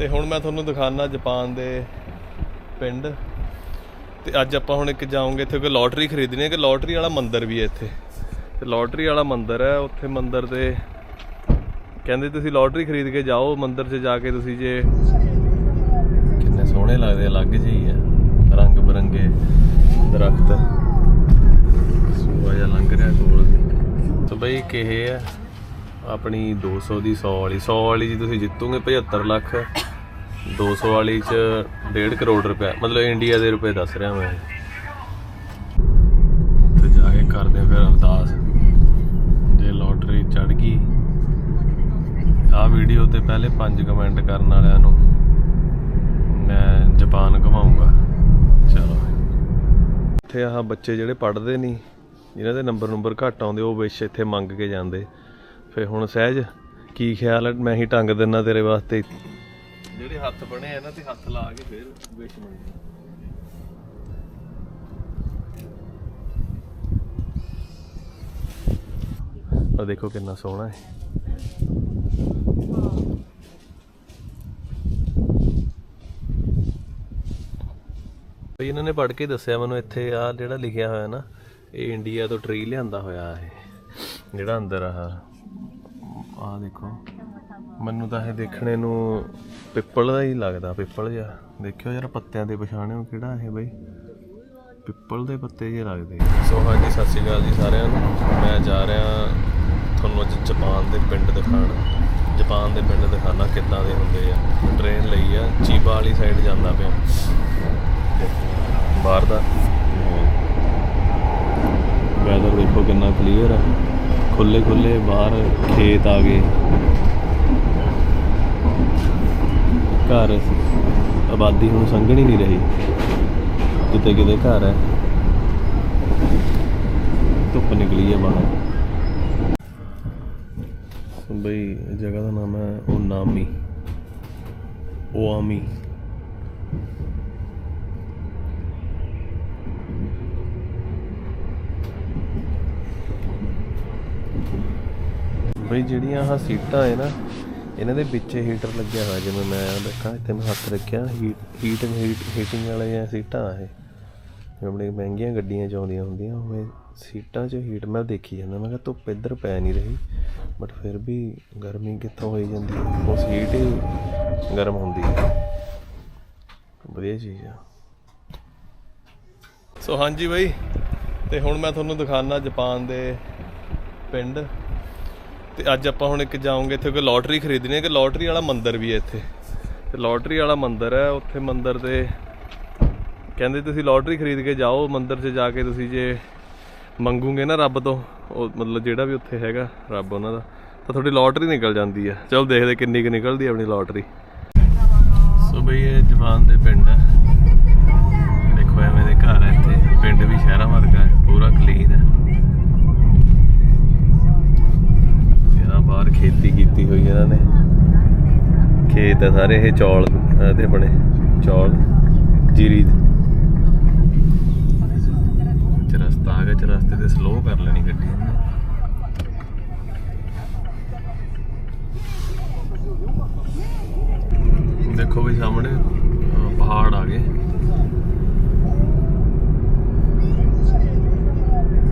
ਤੇ ਹੁਣ ਮੈਂ ਤੁਹਾਨੂੰ ਦਿਖਾਣਾ ਜਾਪਾਨ ਦੇ ਪਿੰਡ। ਤੇ ਅੱਜ ਆਪਾਂ ਹੁਣ ਇੱਕ ਜਾਵਾਂਗੇ ਇੱਥੇ ਕੋਈ ਲੋਟਰੀ ਖਰੀਦਣੀ ਹੈ, ਕਿ ਲੋਟਰੀ ਵਾਲਾ ਮੰਦਿਰ ਵੀ ਹੈ ਇੱਥੇ। ਤੇ ਲੋਟਰੀ ਵਾਲਾ ਮੰਦਿਰ ਹੈ, ਉੱਥੇ ਮੰਦਿਰ ਦੇ ਕਹਿੰਦੇ ਤੁਸੀਂ ਲੋਟਰੀ ਖਰੀਦ ਕੇ ਜਾਓ, ਮੰਦਿਰ 'ਚ ਜਾ ਕੇ ਤੁਸੀਂ ਜੇ ਕਿੰਨੇ ਸੋਹਣੇ ਲੱਗਦੇ, ਅਲੱਗ ਜਿਹੀ ਹੈ ਰੰਗ ਬਰੰਗੇ ਦਰਖਤ। ਸੂਆ ਜਿਹਾ ਲੰਘ ਰਿਹਾ ਕੋਲ। ਦੀ ਬਈ ਕਿਹੇ ਹੈ, ਆਪਣੀ 200 ਦੀ 100 ਵਾਲੀ। 100 ਵਾਲੀ ਜੀ ਤੁਸੀਂ ਜਿੱਤੋਗੇ 75 ਲੱਖ। 200 ਵਾਲੀ ਚ 1.5 ਕਰੋੜ ਰੁਪਏ ਮਤਲਬ ਇੰਡੀਆ ਦੇ ਰੁਪਏ ਦੱਸ ਰਿਹਾ ਮੈਂ। ਤੇ ਜਾ ਕੇ ਕਰਦੇ ਫਿਰ ਅਰਦਾਸ। ਜੇ ਲੋਟਰੀ ਚੜ ਗਈ। ਆ ਵੀਡੀਓ ਤੇ ਪਹਿਲੇ ਪੰਜ ਕਮੈਂਟ ਕਰਨ ਵਾਲਿਆਂ ਨੂੰ ਮੈਂ ਜਾਪਾਨ ਘਮਾਉਂਗਾ। ਚਲੋ। ਇੱਥੇ ਆਹ ਬੱਚੇ ਜਿਹੜੇ ਪੜ੍ਹਦੇ ਨਹੀਂ ਜਿਨ੍ਹਾਂ ਦੇ ਨੰਬਰ ਨੰਬਰ ਘੱਟ ਆਉਂਦੇ, ਉਹ ਵਿਸ਼ ਇੱਥੇ ਮੰਗ ਕੇ ਜਾਂਦੇ। ਫੇ ਹੁਣ ਸਹਿਜ, ਕੀ ਖਿਆਲ ਹੈ ਮੈਂ ਹੀ ਟੰਗ ਦਿੰਨਾ ਤੇਰੇ ਵਾਸਤੇ। ਜਿਹੜੇ ਹੱਥ ਬਣੇ ਆ ਨਾ ਤੇ ਹੱਥ ਲਾ ਕੇ ਫਿਰ ਵਿਸ਼ ਮੰਗੀ ਆ ਦੇਖੋ ਕਿੰਨਾ ਸੋਹਣਾ ਹੈ। ਬਈ ਇਹਨਾਂ ਨੇ ਪੜ੍ਹ ਕੇ ਦੱਸਿਆ ਮੈਨੂੰ ਇੱਥੇ ਆ ਜਿਹੜਾ ਲਿਖਿਆ ਹੋਇਆ ਨਾ, ਇਹ ਇੰਡੀਆ ਤੋਂ ਟ੍ਰੀ ਲਿਆਂਦਾ ਹੋਇਆ ਇਹ, ਜਿਹੜਾ ਅੰਦਰ ਆ ਆ ਦੇਖੋ। ਮੈਨੂੰ ਤਾਂ ਇਹ ਦੇਖਣੇ ਨੂੰ ਪਿੱਪਲ ਦਾ ਹੀ ਲੱਗਦਾ, ਪਿੱਪਲ ਜਿਹਾ। ਦੇਖਿਓ ਯਾਰ ਪੱਤਿਆਂ ਦੇ ਪਛਾਣਿਓ ਕਿਹੜਾ ਇਹ ਬਈ। ਪਿੱਪਲ ਦੇ ਪੱਤੇ ਜਿਹੇ ਲੱਗਦੇ। ਸੋ ਹਾਂਜੀ, ਸਤਿ ਸ਼੍ਰੀ ਅਕਾਲ ਜੀ ਸਾਰਿਆਂ ਨੂੰ। ਮੈਂ ਜਾ ਰਿਹਾ ਤੁਹਾਨੂੰ ਅੱਜ ਜਾਪਾਨ ਦੇ ਪਿੰਡ ਦਿਖਾਣ ਜਾਪਾਨ ਦੇ ਪਿੰਡ ਦਿਖਾਣਾ ਕਿੱਦਾਂ ਦੇ ਹੁੰਦੇ ਆ। ਟ੍ਰੇਨ ਲਈ ਆ, ਚੀਬਾ ਵਾਲੀ ਸਾਈਡ ਜਾਂਦਾ ਪਿਆ। ਬਾਹਰ ਦਾ। ਵੈਦਰ ਦੇਖੋ ਕਿੰਨਾ ਕਲੀਅਰ ਆ। ਖੁੱਲੇ ਖੁੱਲੇ ਬਾਹਰ ਖੇਤ ਆ ਗਏ। ਘਰ ਆਬਾਦੀ ਹੁਣ ਸੰਘਣੀ ਨਹੀਂ ਰਹੀ। ਕਿਤੇ ਕਿਤੇ ਘਰ ਹੈ। ਧੁੱਪ ਨਿਕਲੀ ਹੈ ਬਾਹਰ। ਬਈ, ਜਗ੍ਹਾ ਦਾ ਨਾਮ ਹੈ ਓਨਾਮੀ। ਓਆਮੀ। ਬਈ, ਜਿਹੜੀਆਂ ਆਹ ਸੀਟਾਂ ਹੈ ਨਾ ਇਹਨਾਂ ਦੇ ਵਿੱਚ ਹੀਟਰ ਲੱਗਿਆ ਹੋਇਆ, ਜਿਵੇਂ ਮੈਂ ਦੇਖਾਂ, ਇੱਥੇ ਮੈਂ ਹੱਥ ਰੱਖਿਆ ਹੀਟ ਹੀਟ ਹੀਟਿੰਗ ਵਾਲੀਆਂ ਸੀਟਾਂ ਇਹ। ਆਪਣੇ ਮਹਿੰਗੀਆਂ ਗੱਡੀਆਂ 'ਚ ਆਉਂਦੀਆਂ ਹੁੰਦੀਆਂ, ਉਵੇਂ ਸੀਟਾਂ 'ਚ ਹੀਟ ਮੈਂ ਦੇਖੀ ਜਾਂਦਾ, ਮੈਂ ਕਿਹਾ ਧੁੱਪ ਇੱਧਰ ਪੈ ਨਹੀਂ ਰਹੀ ਬਟ ਫਿਰ ਵੀ ਗਰਮੀ ਕਿੱਥੋਂ ਹੋਈ ਜਾਂਦੀ ਉਹ ਸੀਟ ਹੀ ਗਰਮ ਹੁੰਦੀ ਹੈ। ਵਧੀਆ ਚੀਜ਼ ਆ। ਸੋ ਹਾਂਜੀ ਬਾਈ, ਤੇ ਹੁਣ ਮੈਂ ਤੁਹਾਨੂੰ ਦਿਖਾਣਾ ਜਾਪਾਨ ਦੇ ਪਿੰਡ। ਤੇ ਅੱਜ ਆਪਾਂ ਹੁਣ ਇੱਕ ਜਾਵਾਂਗੇ ਇੱਥੇ ਕੋਈ ਲੋਟਰੀ ਖਰੀਦਣੀ ਹੈ, ਕਿ ਲੋਟਰੀ ਵਾਲਾ ਮੰਦਿਰ ਵੀ ਹੈ ਇੱਥੇ। ਤੇ ਲੋਟਰੀ ਵਾਲਾ ਮੰਦਿਰ ਹੈ, ਉੱਥੇ ਮੰਦਿਰ ਦੇ ਕਹਿੰਦੇ ਤੁਸੀਂ ਲੋਟਰੀ ਖਰੀਦ ਕੇ ਜਾਓ, ਮੰਦਿਰ 'ਚ ਜਾ ਕੇ ਤੁਸੀਂ ਜੇ ਮੰਗੂਗੇ ਨਾ ਰੱਬ ਤੋਂ, ਉਹ ਮਤਲਬ ਜਿਹੜਾ ਵੀ ਉੱਥੇ ਹੈਗਾ ਰੱਬ ਉਹਨਾਂ ਦਾ, ਤਾਂ ਤੁਹਾਡੀ ਲੋਟਰੀ ਨਿਕਲ ਜਾਂਦੀ ਆ ਚਲੋ ਦੇਖਦੇ ਕਿੰਨੀ ਕੁ ਨਿਕਲਦੀ ਆਪਣੀ ਲੋਟਰੀ ਸੋ ਬਈ ਇਹ ਜਵਾਨ ਦੇ ਪਿੰਡ ਹੈ। ਦੇਖੋ ਐਵੇਂ ਦੇ ਘਰ ਹੈ ਇੱਥੇ, ਪਿੰਡ ਵੀ ਸ਼ਹਿਰਾਂ ਵਰਗੇ ਹੈ ਪੂਰਾ ਕਲੀਨ ਹੈ ਇਹਨਾਂ ਬਾਹਰ ਖੇਤੀ ਕੀਤੀ ਹੋਈ ਇਹਨਾਂ ਨੇ। ਖੇਤ ਹੈ ਸਾਰੇ ਇਹ ਚੌਲ ਦੇ ਬਣੇ, ਚੌਲ, ਜੀਰੀ ਚਰਸਤਾ ਆ ਗਿਆ, ਚਰਸਤੇ ਤੇ ਸਲੋ ਕਰ ਲੈਣੀ ਗੱਡੀ ਇਹਨੇ। ਦੇਖੋ ਵੀ ਸਾਹਮਣੇ ਪਹਾੜ ਆ ਗਏ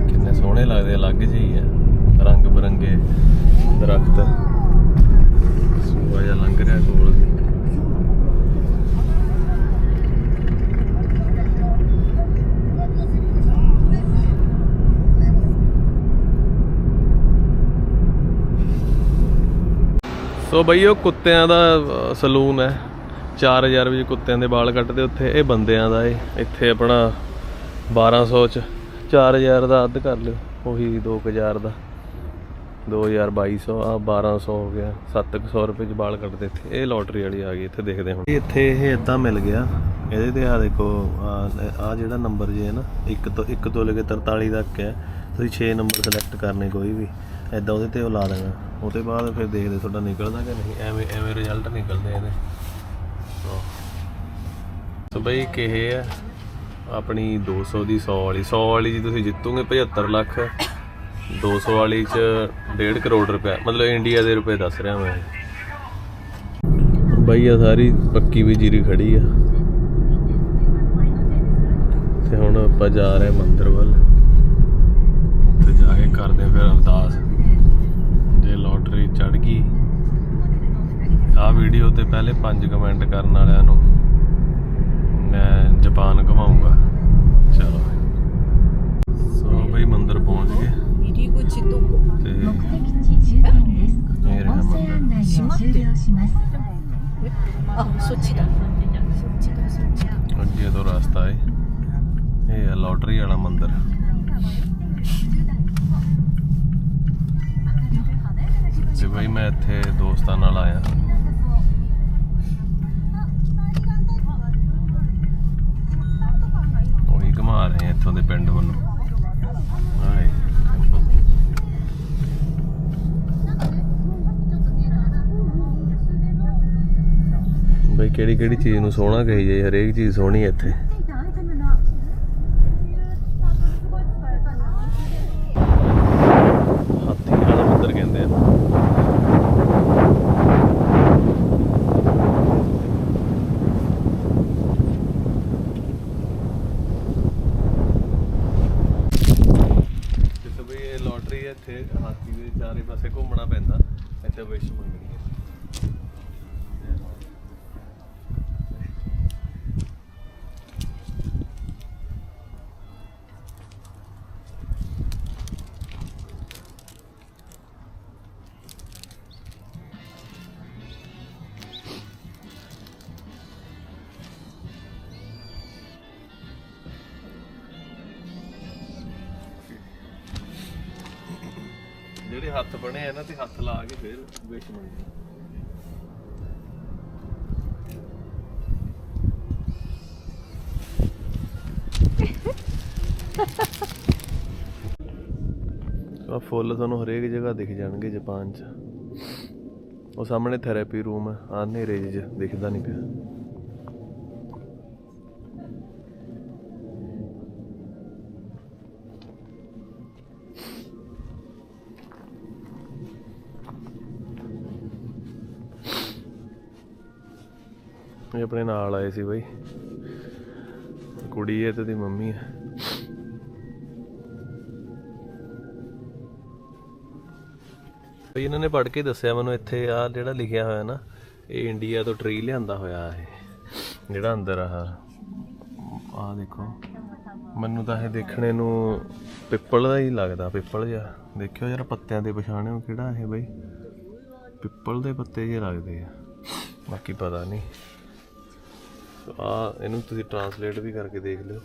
ਕਿੰਨੇ ਸੋਹਣੇ ਲੱਗਦੇ ਅਲੱਗ ਜਿਹੀ ਆ ਰੰਗ ਬਰੰਗੇ ਦਰਖਤ ਸੂਆ ਜਿਹਾ ਲੰਘ ਰਿਹਾ ਕੋਲ ਦੀ ਸੋ ਬਈ ਉਹ ਕੁੱਤਿਆਂ ਦਾ ਸਲੂਨ ਹੈ। 4000 ਵਿੱਚ ਕੁੱਤਿਆਂ ਦੇ ਵਾਲ ਕੱਟਦੇ ਉੱਥੇ। ਇਹ ਬੰਦਿਆਂ ਦਾ ਏ। ਇੱਥੇ ਆਪਣਾ 1200 ਚ 4000 ਦਾ ਅੱਧ ਕਰ ਲਿਓ। ਉਹੀ 2000 ਦਾ। 2200 ਆ 1200 ਹੋ ਗਿਆ। 700 ਰੁਪਏ ਚ ਵਾਲ ਕੱਟਦੇ ਇੱਥੇ। ਇਹ ਲੋਟਰੀ ਵਾਲੀ ਆ ਗਈ। ਇੱਥੇ ਦੇਖਦੇ ਹੁਣ। ਇੱਥੇ ਇਹ ਇਦਾਂ ਮਿਲ ਗਿਆ। ਇਹਦੇ ਤੇ ਆ ਦੇਖੋ ਆ ਜਿਹੜਾ ਨੰਬਰ ਜੇ ਹੈ ਨਾ 1 ਤੋਂ 1 ਤੋਂ ਲੈ ਕੇ 43 ਤੱਕ ਹੈ। ਤੁਸੀਂ 6 ਨੰਬਰ ਸਿਲੈਕਟ ਕਰਨੇ ਕੋਈ ਵੀ। ਐਦਾਂ ਉਹਦੇ ਤੇ ਉਹ ਲਾ ਦੇਣਾ। ਉਹਦੇ ਬਾਅਦ ਫਿਰ ਦੇਖਦੇ ਤੁਹਾਡਾ ਨਿਕਲਦਾ ਕਿ ਨਹੀਂ। ਐਵੇਂ ਐਵੇਂ ਰਿਜ਼ਲਟ ਨਿਕਲਦੇ ਇਹਦੇ। ਸੋ ਬਈ ਕਿਹੇ ਆ, ਆਪਣੀ 200 ਦੀ 100 ਵਾਲੀ। 100 ਵਾਲੀ ਜੀ ਤੁਸੀਂ ਜਿੱਤੋਗੇ 75 ਲੱਖ। 200 ਵਾਲੀ ਚ 1.5 ਕਰੋੜ ਰੁਪਏ ਮਤਲਬ ਇੰਡੀਆ ਦੇ ਰੁਪਏ ਦੱਸ ਰਿਹਾ ਮੈਂ। ਬਈ ਆ ਸਾਰੀ ਪੱਕੀ ਵੀ ਜੀਰੀ ਖੜੀ ਆ। ਤੇ ਹੁਣ ਆਪਾਂ ਜਾ ਰਹੇ ਮੰਦਰ ਵੱਲ। ਤੇ ਜਾ ਕੇ ਕਰਦੇ ਫਿਰ ਅਰਦਾਸ। ਚੜ ਗਈ ਆ ਵੀਡੀਓ ਤੇ ਪਹਿਲੇ ਪੰਜ ਕਮੈਂਟ ਕਰਨ ਵਾਲਿਆਂ ਨੂੰ ਮੈਂ ਜਾਪਾਨ ਘਮਾਉਂਗਾ ਚਲੋ ਸੋ ਬਈ ਮੰਦਿਰ ਪਹੁੰਚ ਗਏ 入り口どこ ਤੇ 目的地終点です。 ਇਹ ਰਿਹਾ 音声 ਮੰਦਿਰ 案内を終了します。あそっちだそっちだそっちだ ਅੱਗੇ ਤੋਂ ਰਸਤਾ ਹੈ ਇਹ ਹੈ ਲੋਟਰੀ ਵਾਲਾ ਮੰਦਿਰ ਬਈ ਮੈਂ ਇੱਥੇ ਦੋਸਤਾਂ ਨਾਲ ਆਇਆ। ਉਹੀ ਘੁਮਾ ਰਹੇ ਇੱਥੋਂ ਦੇ ਪਿੰਡ ਵੱਲੋਂ। ਹਾਏ ਬਈ ਕਿਹੜੀ ਕਿਹੜੀ ਚੀਜ਼ ਨੂੰ ਸੋਹਣਾ ਕਹੀ ਜਾਏ ਹਰੇਕ ਚੀਜ਼ ਸੋਹਣੀ ਹੈ ਇੱਥੇ। ਹੱਥ ਬਣੇ ਆ ਨਾ ਤੇ ਹੱਥ ਲਾ ਕੇ ਫਿਰ ਵਿਸ਼ ਮੰਗਣੀ ਆ ਫੁੱਲ ਤੁਹਾਨੂੰ ਹਰੇਕ ਜਗ੍ਹਾ ਦਿਖ ਜਾਣਗੇ ਜਾਪਾਨ 'ਚ। ਉਹ ਸਾਹਮਣੇ ਥੈਰੇਪੀ ਰੂਮ ਹੈ ਆ ਹਨੇਰੇ 'ਚ ਦਿਖਦਾ ਨਹੀਂ ਪਿਆ। ਇਹ ਆਪਣੇ ਨਾਲ ਆਏ ਸੀ ਬਾਈ। ਕੁੜੀ ਹੈ ਤੇ ਦੀ ਮੰਮੀ ਹੈ। ਬਈ ਇਹਨਾਂ ਨੇ ਪੜ੍ਹ ਕੇ ਦੱਸਿਆ ਮੈਨੂੰ ਇੱਥੇ ਆ ਜਿਹੜਾ ਲਿਖਿਆ ਹੋਇਆ ਨਾ, ਇਹ ਇੰਡੀਆ ਤੋਂ ਟਰੀ ਲਿਆਂਦਾ ਹੋਇਆ ਇਹ, ਜਿਹੜਾ ਅੰਦਰ ਆ ਆ ਦੇਖੋ। ਮੈਨੂੰ ਤਾਂ ਇਹ ਦੇਖਣੇ ਨੂੰ ਪਿੱਪਲ ਦਾ ਹੀ ਲੱਗਦਾ, ਪਿੱਪਲ ਜਿਹਾ। ਦੇਖਿਓ ਯਾਰ ਪੱਤਿਆਂ ਦੇ ਪਛਾਣਿਓ ਕਿਹੜਾ ਇਹ ਬਈ? ਪਿੱਪਲ ਦੇ ਪੱਤੇ ਜਿਹੇ ਲੱਗਦੇ ਆ। ਬਾਕੀ ਪਤਾ ਨਹੀਂ। ਆ, ਇਹਨੂੰ ਤੁਸੀਂ ਟਰਾਂਸਲੇਟ ਵੀ ਕਰਕੇ ਦੇਖ ਲਿਓ।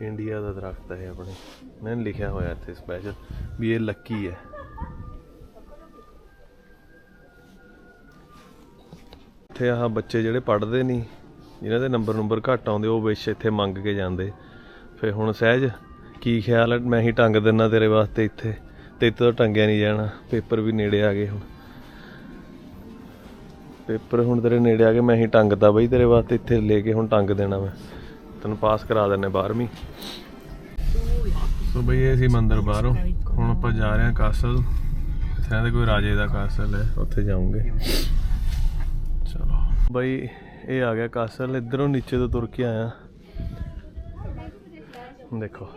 ਇੰਡੀਆ ਦਾ ਦਰਖਤ ਹੈ ਇਹ ਆਪਣੇ। ਮੈਂ ਲਿਖਿਆ ਹੋਇਆ ਇੱਥੇ ਸਪੈਸ਼ਲ ਵੀ ਇਹ ਲੱਕੀ ਹੈ। ਇੱਥੇ ਆਹ ਬੱਚੇ ਜਿਹੜੇ ਪੜ੍ਹਦੇ ਨਹੀਂ ਜਿਨ੍ਹਾਂ ਦੇ ਨੰਬਰ ਨੰਬਰ ਘੱਟ ਆਉਂਦੇ, ਉਹ ਵਿਸ਼ ਇੱਥੇ ਮੰਗ ਕੇ ਜਾਂਦੇ। ਫੇ ਹੁਣ ਸਹਿਜ, ਕੀ ਖਿਆਲ ਹੈ? ਮੈਂ ਹੀ ਟੰਗ ਦਿੰਨਾ ਤੇਰੇ ਵਾਸਤੇ ਇੱਥੇ। ਤੇ ਇੱਥੇ ਤਾਂ ਟੰਗਿਆ ਨਹੀਂ ਜਾਣਾ। ਪੇਪਰ ਵੀ ਨੇੜੇ ਆ ਗਏ ਹੁਣ। ਪੇਪਰ ਹੁਣ ਤੇਰੇ ਨੇੜੇ ਆ ਗਏ ਮੈਂ ਹੀ ਟੰਗਦਾ ਬਈ ਤੇਰੇ ਵਾਸਤੇ ਇੱਥੇ ਲੈ ਕੇ ਹੁਣ ਟੰਗ ਦੇਣਾ ਮੈਂ। ਤੈਨੂੰ ਪਾਸ ਕਰਾ ਦਿੰਨੇ 12ਵੀਂ ਸੋ ਬਈ ਇਹ ਸੀ ਮੰਦਿਰ ਬਾਹਰੋਂ। ਹੁਣ ਆਪਾਂ ਜਾ ਰਹੇ ਹਾਂ ਕਾਸਲ। ਇੱਥੇ ਦੇ ਕੋਈ ਰਾਜੇ ਦਾ ਕਾਸਲ ਹੈ ਉੱਥੇ ਜਾਵਾਂਗੇ ਚਲੋ। ਬਈ ਇਹ ਆ ਗਿਆ ਕਾਸਲ ਇਧਰੋਂ ਨੀਚੇ ਤੋਂ ਤੁਰ ਕੇ ਆਇਆ। ਦੇਖੋ।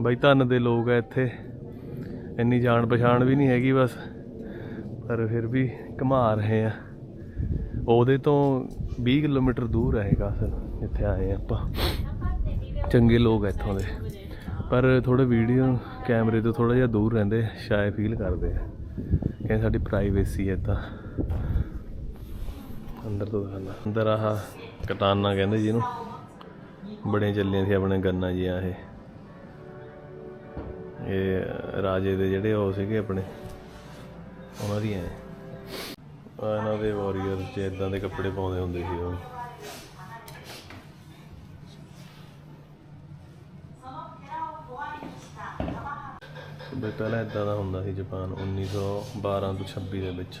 ਬਈ ਧੰਨ ਦੇ ਲੋਕ ਆ ਇੱਥੇ। ਇੰਨੀ ਜਾਣ ਪਛਾਣ ਵੀ ਨਹੀਂ ਹੈਗੀ ਬਸ। ਪਰ ਫਿਰ ਵੀ ਘੁਮਾ ਰਹੇ ਆ। ਉਹਦੇ ਤੋਂ 20 ਕਿਲੋਮੀਟਰ ਦੂਰ ਹੈ ਇਹ ਕਾਸਲ ਜਿੱਥੇ ਆਏ ਆ ਆਪਾਂ। ਚੰਗੇ ਲੋਕ ਇੱਥੋਂ ਦੇ। ਪਰ ਥੋੜੇ ਵੀਡੀਓ ਕੈਮਰੇ ਤੋਂ ਥੋੜਾ ਜਿਹਾ ਦੂਰ ਰਹਿੰਦੇ, ਸ਼ਾਇਦ ਫੀਲ ਕਰਦੇ ਆ। ਕਹਿੰਦੇ ਸਾਡੀ ਪ੍ਰਾਈਵੇਸੀ ਹੈ ਤਾਂ ਅੰਦਰ ਤੋਂ ਦਿਖਾਣਾ ਅੰਦਰ ਆਹ ਕਟਾਨਾ ਕਹਿੰਦੇ ਜਿਹਨੂੰ। ਬੜੇ ਚੱਲੇ ਸੀ ਆਪਣੇ ਗੰਨਾ ਜੀ ਆ ਇਹ। ਇਹ ਰਾਜੇ ਦੇ ਜਿਹੜੇ ਉਹ ਸੀਗੇ ਆਪਣੇ। ਉਹਨਾਂ ਦੀਆਂ ਇਹ। ਆਹ ਇਹਨਾਂ ਦੇ ਵਾਰੀਅਰ ਚ ਇਦਾਂ ਦੇ ਕੱਪੜੇ ਪਾਉਂਦੇ ਹੁੰਦੇ ਸੀ ਉਹ ਬਈ ਪਹਿਲਾਂ ਇਦਾਂ ਦਾ ਹੁੰਦਾ ਸੀ ਜਾਪਾਨ 1912 ਤੋਂ 26 ਦੇ ਵਿੱਚ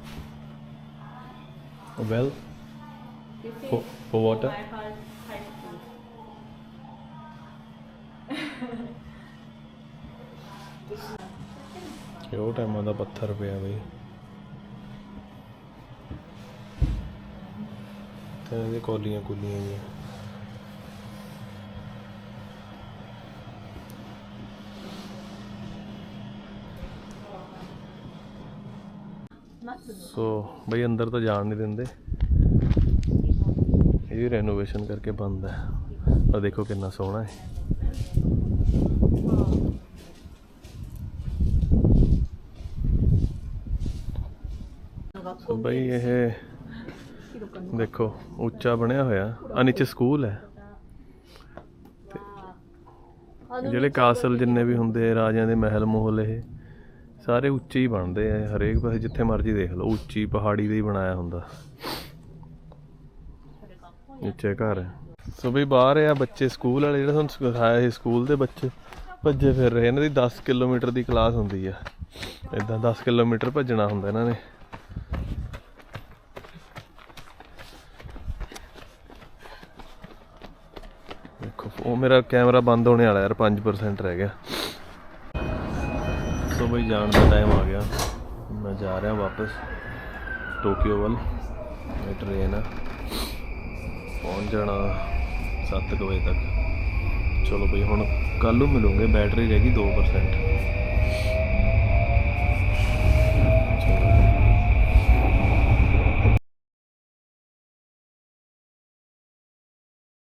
ਵੈਲ ਫॉर ਫॉर ਵਾਟਰ ਇਹ ਉਹ ਟਾਈਮਾਂ ਦਾ ਪੱਥਰ ਪਿਆ ਬਈ ਤੇ ਇਹਦੇ ਕੋਲੀਆਂ ਕੁਲੀਆਂ ਵੀ ਸੋ ਬਈ ਅੰਦਰ ਤਾਂ ਜਾਣ ਨਹੀਂ ਦਿੰਦੇ। ਇਹ ਰੈਨੋਵੇਸ਼ਨ ਕਰਕੇ ਬੰਦ ਹੈ। ਆ ਦੇਖੋ ਕਿੰਨਾ ਸੋਹਣਾ ਹੈ। ਸੋ ਬਈ ਇਹ ਦੇਖੋ ਉੱਚਾ ਬਣਿਆ ਹੋਇਆ। ਆ ਨੀਚੇ ਸਕੂਲ ਹੈ। ਜਿਹੜੇ ਕਾਸਲ ਜਿੰਨੇ ਵੀ ਹੁੰਦੇ ਰਾਜਿਆਂ ਦੇ ਮਹਿਲ ਮੋਹਲ ਇਹ। ਸਾਰੇ ਉੱਚੇ ਹੀ ਬਣਦੇ ਆ, ਹਰੇਕ ਪਾਸੇ ਜਿੱਥੇ ਮਰਜ਼ੀ ਦੇਖ ਲਓ, ਉੱਚੀ ਪਹਾੜੀ ਦੇ ਹੀ ਬਣਾਇਆ ਹੁੰਦਾ। ਨੀਚੇ ਘਰ ਹੈ ਸੋ ਵੀ ਬਾਹਰ ਆ ਬੱਚੇ ਸਕੂਲ ਵਾਲੇ, ਜਿਹੜੇ ਤੁਹਾਨੂੰ ਸਿਖਾਇਆ ਸੀ, ਸਕੂਲ ਦੇ ਬੱਚੇ ਭੱਜੇ ਫਿਰ ਰਹੇ, ਇਹਨਾਂ ਦੀ 10 ਕਿਲੋਮੀਟਰ ਦੀ ਕਲਾਸ ਹੁੰਦੀ ਆ। ਇਦਾਂ 10 ਕਿਲੋਮੀਟਰ ਭੱਜਣਾ ਹੁੰਦਾ ਇਹਨਾਂ ਨੇ। ਦੇਖੋ, ਉਹ ਮੇਰਾ ਕੈਮਰਾ ਬੰਦ ਹੋਣੇ ਵਾਲਾ ਯਾਰ 5% ਰਹਿ ਗਿਆ। ਸੋ ਬਈ ਜਾਣ ਦਾ ਟਾਈਮ ਆ ਗਿਆ। ਮੈਂ ਜਾ ਰਿਹਾ ਵਾਪਸ, ਟੋਕੀਓ ਵੱਲ। ਇਹ ਟ੍ਰੇਨ ਆ। ਪਹੁੰਚ ਜਾਣਾ 7 ਵਜੇ ਤੱਕ। ਚਲੋ ਬਈ ਹੁਣ ਕੱਲ ਨੂੰ ਮਿਲੂਗੇ ਬੈਟਰੀ ਰਹਿ ਗਈ 2%